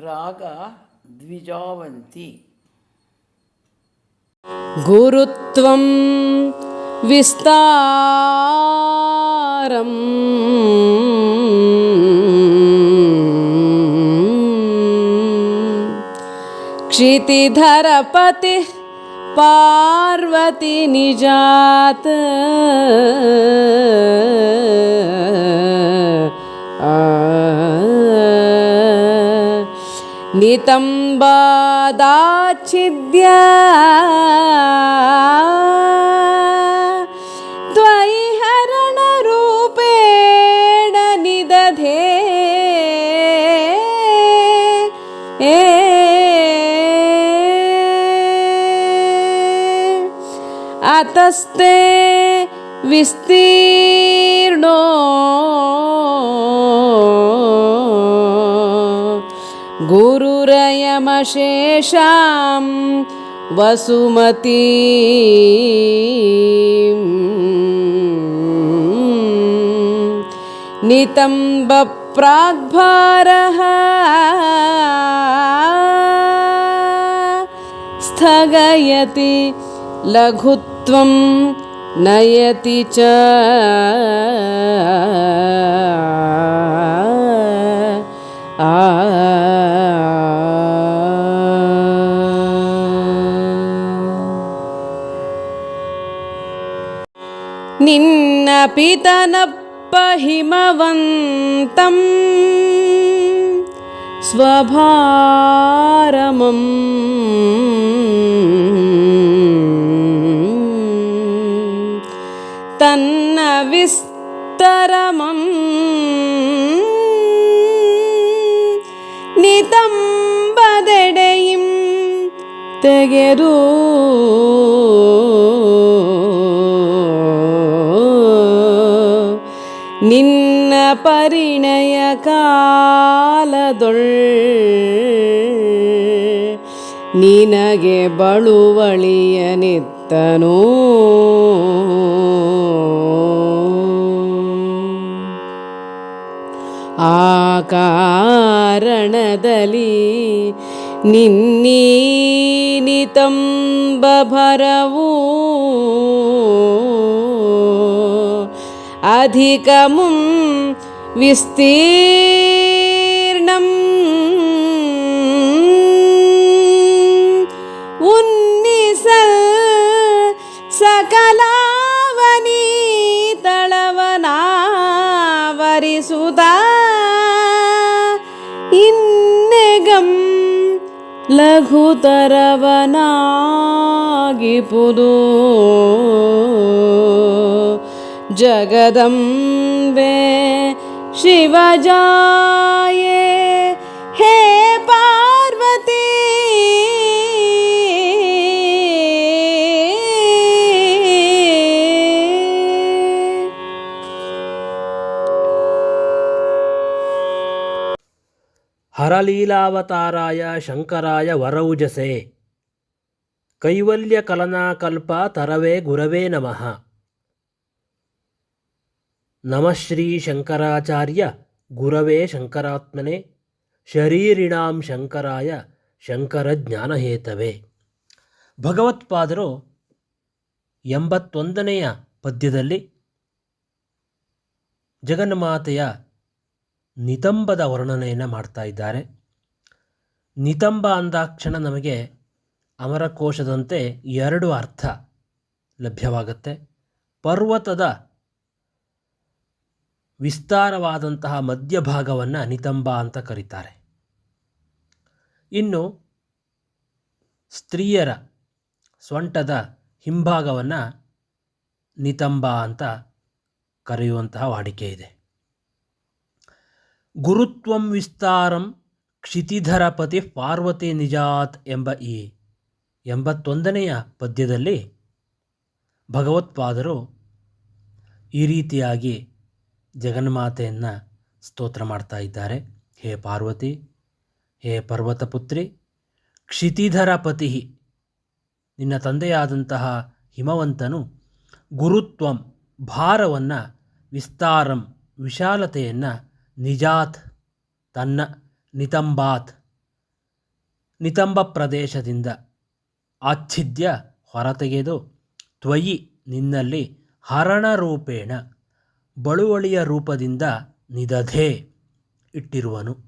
रागा द्विजावन्ति। गुरुत्वं विस्तारम्। क्षितिधरपतिः पार्वती निजात्। नितम्बादाच्छिद्य त्वयि हरणरूपेण निदधे अतस्ते विस्तीर्णो यमशेषां वसुमती। नितम्बप्राग्भारः स्थगयति लघुत्वं नयति च। आ। पितनपहिमवन्तं स्वभारमम् तन्न विस्तरमं नितम्बदडयिं त्यगरू ನಿನ್ನ ಪರಿಣಯ ಕಾಲದೊಳ್ ನಿನಗೆ ಬಳುವಳಿಯ ನಿತ್ತನೋ ಆ ಕಾರಣದಲ್ಲಿ ನಿನ್ನೀನಿತಂಬ ಭರವು ಅಧಿಕಮುಂ ವಿಸ್ತೀರ್ಣಂ ಉನ್ನಿಸಲ್ ಸಕಲಾವನೀತಳವನಾವರಿಸುತ್ತ ಇನ್ನೆಗಂ ಲಘುತರವನಾಗಿಪುದು जगदम्बे शिवजाये हे पार्वती। हरलीलावताराय शङ्कराय वरौजसे। कैवल्यकलनाकल्पतरवे गुरवे नमः। ನಮಃ ನಮಃ ಶ್ರೀ ಶಂಕರಾಚಾರ್ಯ ಗುರವೇ ಶಂಕರಾತ್ಮನೆ, ಶರೀರಿಣಾಂ ಶಂಕರಾಯ ಶಂಕರ ಜ್ಞಾನಹೇತವೇ. ಭಗವತ್ಪಾದರು ಎಂಬತ್ತೊಂದನೆಯ ಪದ್ಯದಲ್ಲಿ ಜಗನ್ಮಾತೆಯ ನಿತಂಬದ ವರ್ಣನೆಯನ್ನು ಮಾಡ್ತಾ ಇದ್ದಾರೆ. ನಿತಂಬ ಅಂದಾಕ್ಷಣ ನಮಗೆ ಅಮರಕೋಶದಂತೆ ಎರಡು ಅರ್ಥ ಲಭ್ಯವಾಗುತ್ತೆ. ಪರ್ವತದ ವಿಸ್ತಾರವಾದಂತಹ ಮಧ್ಯಭಾಗವನ್ನು ನಿತಂಬ ಅಂತ ಕರೀತಾರೆ. ಇನ್ನು ಸ್ತ್ರೀಯರ ಸೊಂಟದ ಹಿಂಭಾಗವನ್ನು ನಿತಂಬ ಅಂತ ಕರೆಯುವಂತಹ ವಾಡಿಕೆ ಇದೆ. ಗುರುತ್ವಂ ವಿಸ್ತಾರಂ ಕ್ಷಿತಿಧರಪತಿ ಪಾರ್ವತಿ ನಿಜಾತ್ ಎಂಬ ಈ ಎಂಬತ್ತೊಂದನೆಯ ಪದ್ಯದಲ್ಲಿ ಭಗವತ್ಪಾದರು ಈ ರೀತಿಯಾಗಿ ಜಗನ್ಮಾತೆಯನ್ನು ಸ್ತೋತ್ರ ಮಾಡ್ತಾ ಇದ್ದಾರೆ. ಹೇ ಪಾರ್ವತಿ, ಹೇ ಪರ್ವತಪುತ್ರಿ, ಕ್ಷಿತಿಧರ ಪತಿ ನಿನ್ನ ತಂದೆಯಾದಂತಹ ಹಿಮವಂತನು ಗುರುತ್ವಂ, ಭಾರವನ್ನು, ವಿಸ್ತಾರಂ, ವಿಶಾಲತೆಯನ್ನು, ನಿಜಾತ್, ತನ್ನ ನಿತಂಬಾತ್, ನಿತಂಬ ಪ್ರದೇಶದಿಂದ ಆಚ್ಛಿದ್ಯ ಹೊರತೆಗೆದು ತ್ವಯಿ ನಿನ್ನಲ್ಲಿ ಹರಣರೂಪೇಣ ಬಳುವಳಿಯ ರೂಪದಿಂದ ನಿದಧೆ ಇಟ್ಟಿರುವನು.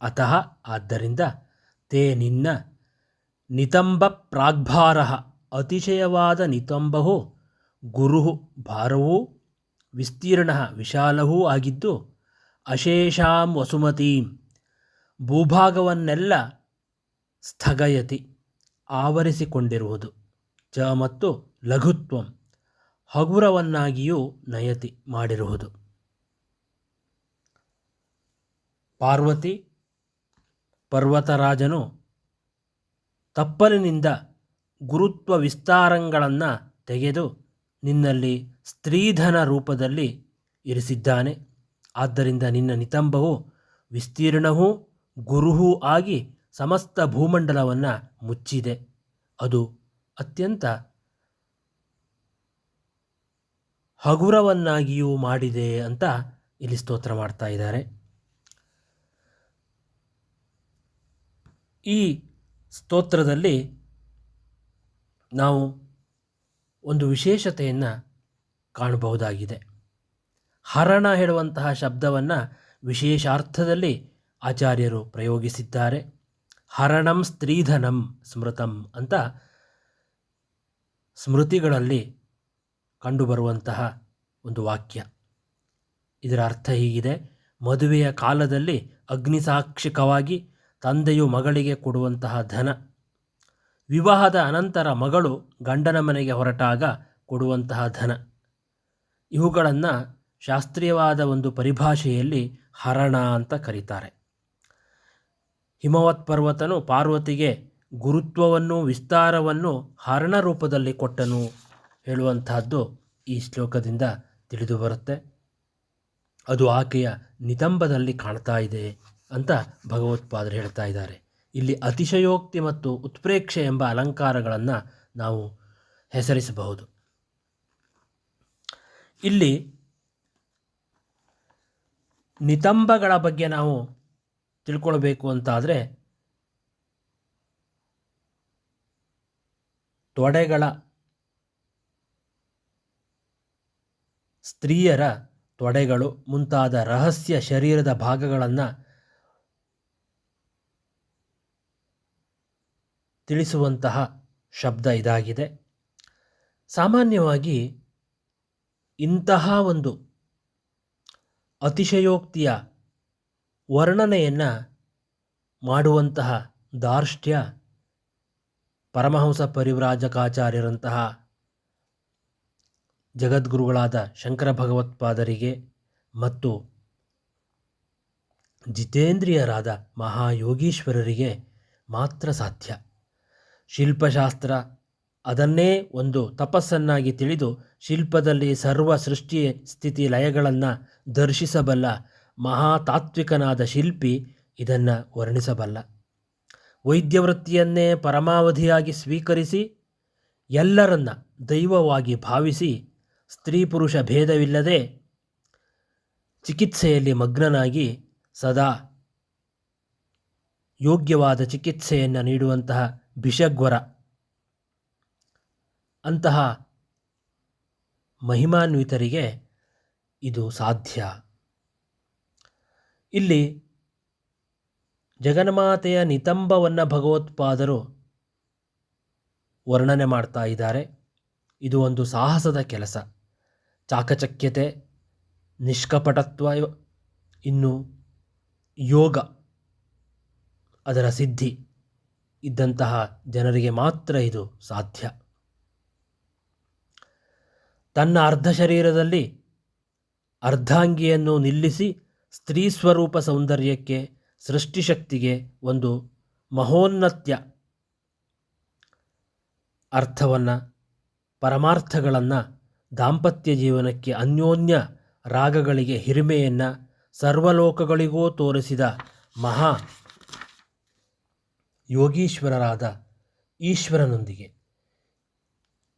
ಅತಃ ಆದ್ದರಿಂದ ತೇ ನಿನ್ನ ನಿತಂಬ ಪ್ರಾಗ್ಭಾರ ಅತಿಶಯವಾದ ನಿತಂಬವು ಗುರು ಭಾರವೂ ವಿಸ್ತೀರ್ಣ ವಿಶಾಲವೂ ಆಗಿದ್ದು ಅಶೇಷಾಂ ವಸುಮತೀಂ ಭೂಭಾಗವನ್ನೆಲ್ಲ ಸ್ಥಗಯತಿ, ಆವರಿಸಿಕೊಂಡಿರುವುದು. ಚ ಮತ್ತು ಲಘುತ್ವಂ. ಹಗುರವನ್ನಾಗಿಯೂ ನಯತಿ ಮಾಡಿರುವುದು. ಪಾರ್ವತಿ ಪರ್ವತರಾಜನು ತಪ್ಪಲಿನಿಂದ ಗುರುತ್ವ ವಿಸ್ತಾರಗಳನ್ನು ತೆಗೆದು ನಿನ್ನಲ್ಲಿ ಸ್ತ್ರೀಧನ ರೂಪದಲ್ಲಿ ಇರಿಸಿದ್ದಾನೆ. ಆದ್ದರಿಂದ ನಿನ್ನ ನಿತಂಬವು ವಿಸ್ತೀರ್ಣವೂ ಗುರುಹೂ ಆಗಿ ಸಮಸ್ತ ಭೂಮಂಡಲವನ್ನು ಮುಚ್ಚಿದೆ. ಅದು ಅತ್ಯಂತ ಹಗುರವನ್ನಾಗಿಯೂ ಮಾಡಿದೆ ಅಂತ ಇಲ್ಲಿ ಸ್ತೋತ್ರ ಮಾಡ್ತಾ ಇದ್ದಾರೆ. ಈ ಸ್ತೋತ್ರದಲ್ಲಿ ನಾವು ಒಂದು ವಿಶೇಷತೆಯನ್ನು ಕಾಣಬಹುದಾಗಿದೆ. ಹರಣ ಹೇಳುವಂತಹ ಶಬ್ದವನ್ನು ವಿಶೇಷಾರ್ಥದಲ್ಲಿ ಆಚಾರ್ಯರು ಪ್ರಯೋಗಿಸಿದ್ದಾರೆ. ಹರಣಂ ಸ್ತ್ರೀಧನಂ ಸ್ಮೃತಂ ಅಂತ ಸ್ಮೃತಿಗಳಲ್ಲಿ ಕಂಡುಬರುವಂತಹ ಒಂದು ವಾಕ್ಯ. ಇದರ ಅರ್ಥ ಹೀಗಿದೆ, ಮದುವೆಯ ಕಾಲದಲ್ಲಿ ಅಗ್ನಿಸಾಕ್ಷಿಕವಾಗಿ ತಂದೆಯು ಮಗಳಿಗೆ ಕೊಡುವಂತಹ ಧನ. ವಿವಾಹದ ಅನಂತರ ಮಗಳು ಗಂಡನ ಮನೆಗೆ ಹೊರಟಾಗ ಕೊಡುವಂತಹ ಧನ. ಇವುಗಳನ್ನು ಶಾಸ್ತ್ರೀಯವಾದ ಒಂದು ಪರಿಭಾಷೆಯಲ್ಲಿ ಹರಣ ಅಂತ ಕರೀತಾರೆ. ಹಿಮವತ್ ಪರ್ವತನು ಪಾರ್ವತಿಗೆ ಗುರುತ್ವವನ್ನು, ವಿಸ್ತಾರವನ್ನು ಹರಣ ರೂಪದಲ್ಲಿ ಕೊಟ್ಟನು. ಹೇಳುವಂತಹದ್ದು ಈ ಶ್ಲೋಕದಿಂದ ತಿಳಿದು ಬರುತ್ತೆ. ಅದು ಆಕೆಯ ನಿತಂಬದಲ್ಲಿ ಕಾಣ್ತಾ ಇದೆ ಅಂತ ಭಗವತ್ಪಾದರು ಹೇಳ್ತಾ ಇದ್ದಾರೆ. ಇಲ್ಲಿ ಅತಿಶಯೋಕ್ತಿ ಮತ್ತು ಉತ್ಪ್ರೇಕ್ಷೆ ಎಂಬ ಅಲಂಕಾರಗಳನ್ನು ನಾವು ಹೆಸರಿಸಬಹುದು. ಇಲ್ಲಿ ನಿತಂಬಗಳ ಬಗ್ಗೆ ನಾವು ತಿಳ್ಕೊಳ್ಬೇಕು ಅಂತಾದರೆ ತೊಡೆಗಳ ಸ್ತ್ರೀಯರ ತೊಡೆಗಳು ಮುಂತಾದ ರಹಸ್ಯ ಶರೀರದ ಭಾಗಗಳನ್ನು ತಿಳಿಸುವಂತಹ ಶಬ್ದ ಇದಾಗಿದೆ. ಸಾಮಾನ್ಯವಾಗಿ ಇಂತಹ ಒಂದು ಅತಿಶಯೋಕ್ತಿಯ ವರ್ಣನೆಯನ್ನು ಮಾಡುವಂತಹ ದಾರ್ಷ್ಟ್ಯ ಪರಮಹಂಸ ಪರಿವ್ರಾಜಕಾಚಾರ್ಯರಂತಹ ಜಗದ್ಗುರುಗಳಾದ ಶಂಕರ ಭಗವತ್ಪಾದರಿಗೆ ಮತ್ತು ಜಿತೇಂದ್ರಿಯರಾದ ಮಹಾಯೋಗೀಶ್ವರರಿಗೆ ಮಾತ್ರ ಸಾಧ್ಯ. ಶಿಲ್ಪಶಾಸ್ತ್ರ ಅದನ್ನೇ ಒಂದು ತಪಸ್ಸನ್ನಾಗಿ ತಿಳಿದು ಶಿಲ್ಪದಲ್ಲಿ ಸರ್ವ ಸೃಷ್ಟಿ ಸ್ಥಿತಿ ಲಯಗಳನ್ನು ದರ್ಶಿಸಬಲ್ಲ ಮಹಾತಾತ್ವಿಕನಾದ ಶಿಲ್ಪಿ ಇದನ್ನು ವರ್ಣಿಸಬಲ್ಲ. ವೈದ್ಯವೃತ್ತಿಯನ್ನೇ ಪರಮಾವಧಿಯಾಗಿ ಸ್ವೀಕರಿಸಿ ಎಲ್ಲರನ್ನ ದೈವವಾಗಿ ಭಾವಿಸಿ ಸ್ತ್ರೀ ಪುರುಷ ಭೇದವಿಲ್ಲದೆ ಚಿಕಿತ್ಸೆಯಲ್ಲಿ ಮಗ್ನನಾಗಿ ಸದಾ ಯೋಗ್ಯವಾದ ಚಿಕಿತ್ಸೆಯನ್ನು ನೀಡುವಂತಹ ಬಿಷಗ್ವರ ಅಂತಹ ಮಹಿಮಾನ್ವಿತರಿಗೆ ಇದು ಸಾಧ್ಯ. ಇಲ್ಲಿ ಜಗನ್ಮಾತೆಯ ನಿತಂಬವನ್ನು ಭಗವತ್ಪಾದರು ವರ್ಣನೆ ಮಾಡ್ತಾ ಇದ್ದಾರೆ. ಇದು ಒಂದು ಸಾಹಸದ ಕೆಲಸ. ಚಾಕಚಕ್ಯತೆ, ನಿಷ್ಕಪಟತ್ವ, ಇನ್ನು ಯೋಗ ಅದರ ಸಿದ್ಧಿ ಇದ್ದಂತಹ ಜನರಿಗೆ ಮಾತ್ರ ಇದು ಸಾಧ್ಯ. ತನ್ನ ಅರ್ಧ ಶರೀರದಲ್ಲಿ ಅರ್ಧಾಂಗಿಯನ್ನು ನಿಲ್ಲಿಸಿ ಸ್ತ್ರೀ ಸ್ವರೂಪ ಸೌಂದರ್ಯಕ್ಕೆ ಸೃಷ್ಟಿಶಕ್ತಿಗೆ ಒಂದು ಮಹೋನ್ನತ್ಯ ಅರ್ಥವನ್ನು, ಪರಮಾರ್ಥಗಳನ್ನು ದಾಂಪತ್ಯ ಜೀವನಕ್ಕೆ ಅನ್ಯೋನ್ಯ ರಾಗಗಳಿಗೆ ಹಿರಿಮೆಯನ್ನು ಸರ್ವಲೋಕಗಳಿಗೂ ತೋರಿಸಿದ ಮಹಾ ಯೋಗೀಶ್ವರರಾದ ಈಶ್ವರನೊಂದಿಗೆ.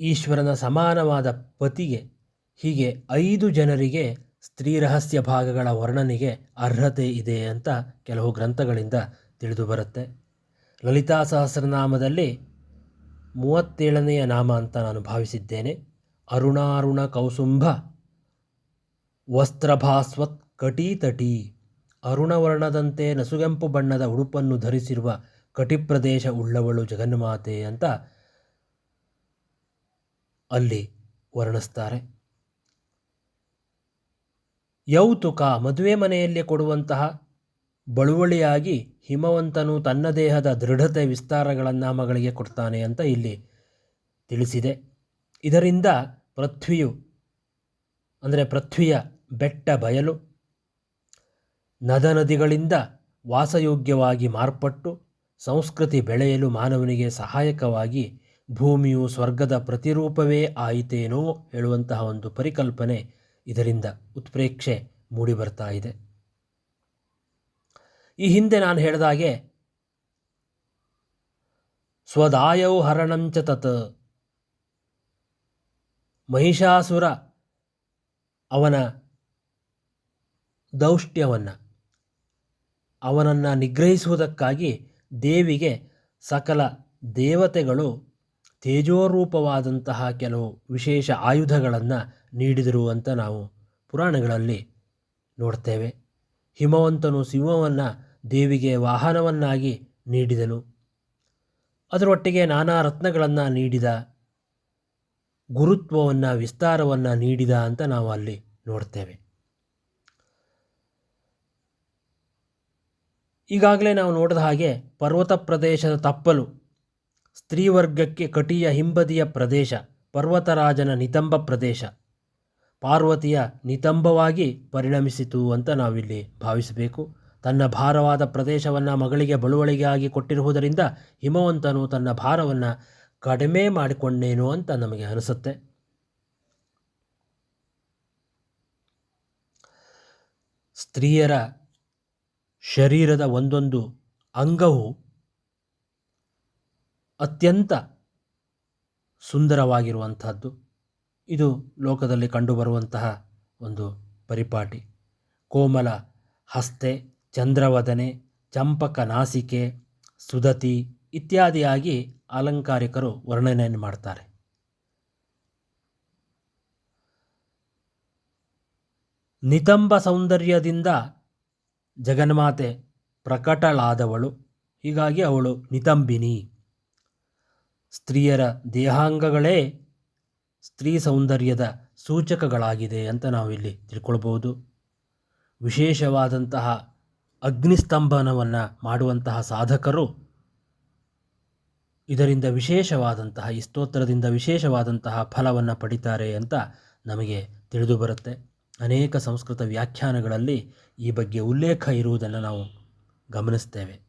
ಈಶ್ವರನ ಸಮಾನವಾದ ಪತಿಗೆ ಹೀಗೆ ಐದು ಜನರಿಗೆ ಸ್ತ್ರೀ ರಹಸ್ಯ ಭಾಗಗಳ ವರ್ಣನೆಗೆ ಅರ್ಹತೆ ಇದೆ ಅಂತ ಕೆಲವು ಗ್ರಂಥಗಳಿಂದ ತಿಳಿದು ಬರುತ್ತೆ. ಲಲಿತಾ ಸಹಸ್ರನಾಮದಲ್ಲಿ ಮೂವತ್ತೇಳನೆಯ ನಾಮ ಅಂತ ನಾನು ಭಾವಿಸಿದ್ದೇನೆ. ಅರುಣಾರುಣ ಕೌಸುಂಭ, ವಸ್ತ್ರಭಾಸ್ವತ್ ಕಟೀತಟಿ, ಅರುಣವರ್ಣದಂತೆ ನಸುಗೆಂಪು ಬಣ್ಣದ ಉಡುಪನ್ನು ಧರಿಸಿರುವ ಕಟಿಪ್ರದೇಶ ಉಳ್ಳವಳು ಜಗನ್ಮಾತೆ ಅಂತ ಅಲ್ಲಿ ವರ್ಣಿಸ್ತಾರೆ. ಯೌತುಕ ಮದುವೆ ಮನೆಯಲ್ಲಿ ಕೊಡುವಂತಹ ಬಳುವಳಿಯಾಗಿ ಹಿಮವಂತನು ತನ್ನ ದೇಹದ ದೃಢತೆ ವಿಸ್ತಾರಗಳನ್ನು ಮಗಳಿಗೆ ಕೊಡ್ತಾನೆ ಅಂತ ಇಲ್ಲಿ ತಿಳಿಸಿದೆ. ಇದರಿಂದ ಪೃಥ್ವಿಯು, ಅಂದರೆ ಪೃಥ್ವಿಯ ಬೆಟ್ಟ ಬಯಲು ನದ ನದಿಗಳಿಂದ ವಾಸಯೋಗ್ಯವಾಗಿ ಮಾರ್ಪಟ್ಟು, ಸಂಸ್ಕೃತಿ ಬೆಳೆಯಲು ಮಾನವನಿಗೆ ಸಹಾಯಕವಾಗಿ ಭೂಮಿಯು ಸ್ವರ್ಗದ ಪ್ರತಿರೂಪವೇ ಆಯಿತೇನೋ ಹೇಳುವಂತಹ ಒಂದು ಪರಿಕಲ್ಪನೆ ಇದರಿಂದ ಉತ್ಪ್ರೇಕ್ಷೆ ಮೂಡಿಬರ್ತಾ ಇದೆ. ಈ ಹಿಂದೆ ನಾನು ಹೇಳಿದಾಗೆ ಸ್ವದಾಯೌ ಹರಣಂಚ ತತ್ ಮಹಿಷಾಸುರ ಅವನ ದೌಷ್ಟ್ಯವನ್ನು, ಅವನನ್ನು ನಿಗ್ರಹಿಸುವುದಕ್ಕಾಗಿ ದೇವಿಗೆ ಸಕಲ ದೇವತೆಗಳು ತೇಜೋರೂಪವಾದಂತಹ ಕೆಲವು ವಿಶೇಷ ಆಯುಧಗಳನ್ನು ನೀಡಿದರು ಅಂತ ನಾವು ಪುರಾಣಗಳಲ್ಲಿ ನೋಡ್ತೇವೆ. ಹಿಮವಂತನು ಸಿಂಹವನ್ನು ದೇವಿಗೆ ವಾಹನವನ್ನಾಗಿ ನೀಡಿದನು. ಅದರೊಟ್ಟಿಗೆ ನಾನಾ ರತ್ನಗಳನ್ನು ನೀಡಿದ ಗುರುತ್ವವನ್ನು, ವಿಸ್ತಾರವನ್ನು ನೀಡಿದ ಅಂತ ನಾವು ಅಲ್ಲಿ ನೋಡ್ತೇವೆ. ಈಗಾಗಲೇ ನಾವು ನೋಡಿದ ಹಾಗೆ ಪರ್ವತ ಪ್ರದೇಶದ ತಪ್ಪಲು ಸ್ತ್ರೀವರ್ಗಕ್ಕೆ ಕಟಿಯ ಹಿಂಬದಿಯ ಪ್ರದೇಶ, ಪರ್ವತರಾಜನ ನಿತಂಬ ಪ್ರದೇಶ, ಪಾರ್ವತಿಯ ನಿತಂಬವಾಗಿ ಪರಿಣಮಿಸಿತು ಅಂತ ನಾವಿಲ್ಲಿ ಭಾವಿಸಬೇಕು. ತನ್ನ ಭಾರವಾದ ಪ್ರದೇಶವನ್ನು ಮಗಳಿಗೆ ಬಳುವಳಿಗೆ ಆಗಿ ಕೊಟ್ಟಿರುವುದರಿಂದ ಹಿಮವಂತನು ತನ್ನ ಭಾರವನ್ನು ಕಡಿಮೆ ಮಾಡಿಕೊಂಡೇನು ಅಂತ ನಮಗೆ ಅನಿಸುತ್ತೆ. ಸ್ತ್ರೀಯರ ಶರೀರದ ಒಂದೊಂದು ಅಂಗವು ಅತ್ಯಂತ ಸುಂದರವಾಗಿರುವಂತಹದ್ದು. ಇದು ಲೋಕದಲ್ಲಿ ಕಂಡುಬರುವಂತಹ ಒಂದು ಪರಿಪಾಟಿ ಕೋಮಲ, ಹಸ್ತೆ, ಚಂದ್ರವದನೆ, ಚಂಪಕ ನಾಸಿಕೆ ಸುದತಿ ಇತ್ಯಾದಿಯಾಗಿ ಅಲಂಕಾರಿಕರು ವರ್ಣನೆಯನ್ನು ಮಾಡ್ತಾರೆ. ನಿತಂಬ ಸೌಂದರ್ಯದಿಂದ ಜಗನ್ಮಾತೆ ಪ್ರಕಟಳಾದವಳು. ಹೀಗಾಗಿ ಅವಳು ನಿತಂಬಿನಿ. ಸ್ತ್ರೀಯರ ದೇಹಾಂಗಗಳೇ ಸ್ತ್ರೀ ಸೌಂದರ್ಯದ ಸೂಚಕಗಳಾಗಿದೆ ಅಂತ ನಾವಿಲ್ಲಿ ತಿಳ್ಕೊಳ್ಬೋದು ವಿಶೇಷವಾದಂತಹ ಅಗ್ನಿಸ್ತಂಭನವನ್ನು ಮಾಡುವಂತಹ ಸಾಧಕರು ಇದರಿಂದ ವಿಶೇಷವಾದಂತಹ, ಈ ಸ್ತೋತ್ರದಿಂದ ವಿಶೇಷವಾದಂತಹ ಫಲವನ್ನು ಪಡಿತಾರೆ ಅಂತ ನಮಗೆ ತಿಳಿದು ಬರುತ್ತೆ. ಅನೇಕ ಸಂಸ್ಕೃತ ವ್ಯಾಖ್ಯಾನಗಳಲ್ಲಿ ಈ ಬಗ್ಗೆ ಉಲ್ಲೇಖ ಇರುವುದನ್ನು ನಾವು ಗಮನಿಸ್ತೇವೆ.